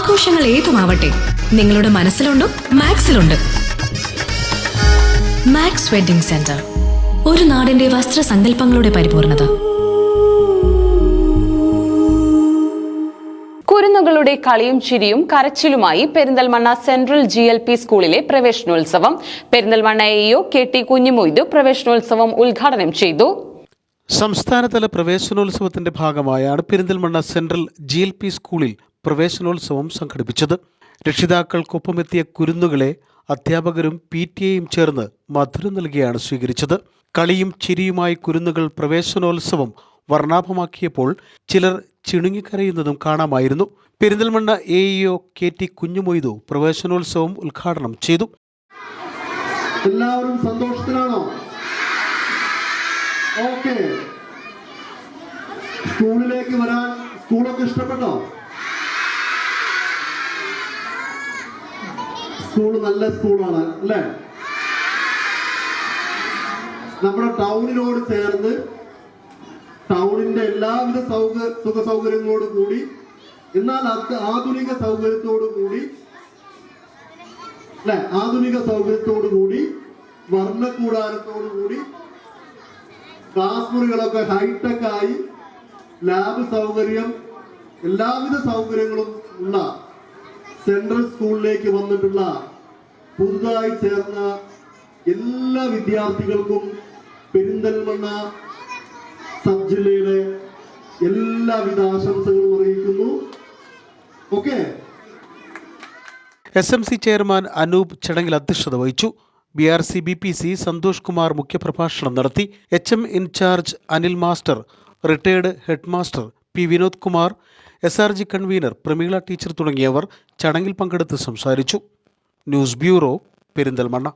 ആഘോഷങ്ങൾ ഏതുമാവട്ടെ നിങ്ങളുടെ മനസ്സിലുണ്ടോ മാക്സിലുണ്ട്. മാക്സ് വെഡിംഗ് സെന്റർ ഒരു നാടിന്റെ വസ്ത്രസങ്കല്പങ്ങളുടെ പരിപൂർണത. കുരുന്നുകളുടെ കളിയും ചിരിയും കരച്ചിലുമായി Perinthalmanna central G L P സ്കൂളിലെ പ്രവേശനോത്സവം. Perinthalmanna AEO K T Kunhumoidu പ്രവേശനോത്സവം ഉദ്ഘാടനം ചെയ്തു. സംസ്ഥാനതല പ്രവേശനോത്സവത്തിന്റെ ഭാഗമായാണ് Perinthalmanna central G L P സ്കൂളിൽ പ്രവേശനോത്സവം സംഘടിപ്പിച്ചത്. രക്ഷിതാക്കൾക്കൊപ്പമെത്തിയ കുരുന്നുകളെ അധ്യാപകരും പി ടി എയും ചേർന്ന് മധുരം നൽകിയാണ് സ്വീകരിച്ചത്. കളിയും ചിരിയുമായി കുരുന്നുകൾ പ്രവേശനോത്സവം വർണാഭമാക്കിയപ്പോൾ ചിലർ ചിണുങ്ങിക്കരയുന്നതും കാണാമായിരുന്നു. Perinthalmanna A EO K T Kunhumoidu പ്രവേശനോത്സവം ഉദ്ഘാടനം ചെയ്തു. എല്ലാവരും സന്തോഷത്തിലാണോ? ഓക്കെ. സ്കൂളിലേക്ക് വരാൻ സ്കൂളൊക്കെ ഇഷ്ടപ്പെട്ടോ? സ്കൂൾ നല്ല സ്കൂളാണ് അല്ലേ? നമ്മുടെ ടൗണിനോട് ചേർന്ന് ടൗണിന്റെ എല്ലാവിധ സൗക സുഖ സൗകര്യങ്ങളോട് കൂടി എന്നാൽ ആധുനിക സൗകര്യത്തോടു കൂടി അല്ലെ? ആധുനിക സൗകര്യത്തോടു കൂടി വർണക്കൂടാരത്തോടു കൂടി ക്ലാസ് മുറികളൊക്കെ ഹൈടെക് ആയി ലാബ് സൗകര്യം എല്ലാവിധ സൗകര്യങ്ങളും ഉള്ള സെൻട്രൽ സ്കൂളിലേക്ക് വന്നിട്ടുള്ള പുതുതായി ചേർന്ന എല്ലാ വിദ്യാർത്ഥികൾക്കും പെരിന്തൽമണ്ണ സബ് ജില്ലയുടെ എല്ലാവിധ ആശംസകളും അറിയിക്കുന്നു. Okay? S M C chairman Anoop ചടങ്ങിൽ അധ്യക്ഷത വഹിച്ചു. B R C B P C Santhosh Kumar മുഖ്യപ്രഭാഷണം നടത്തി. H M in charge Anil master retired head master P. Vinod Kumar S. R. G. Convenor Prameela teacher തുടങ്ങിയവർ ചടങ്ങിൽ പങ്കെടുത്ത് സംസാരിച്ചു. News bureau Perinthalmanna.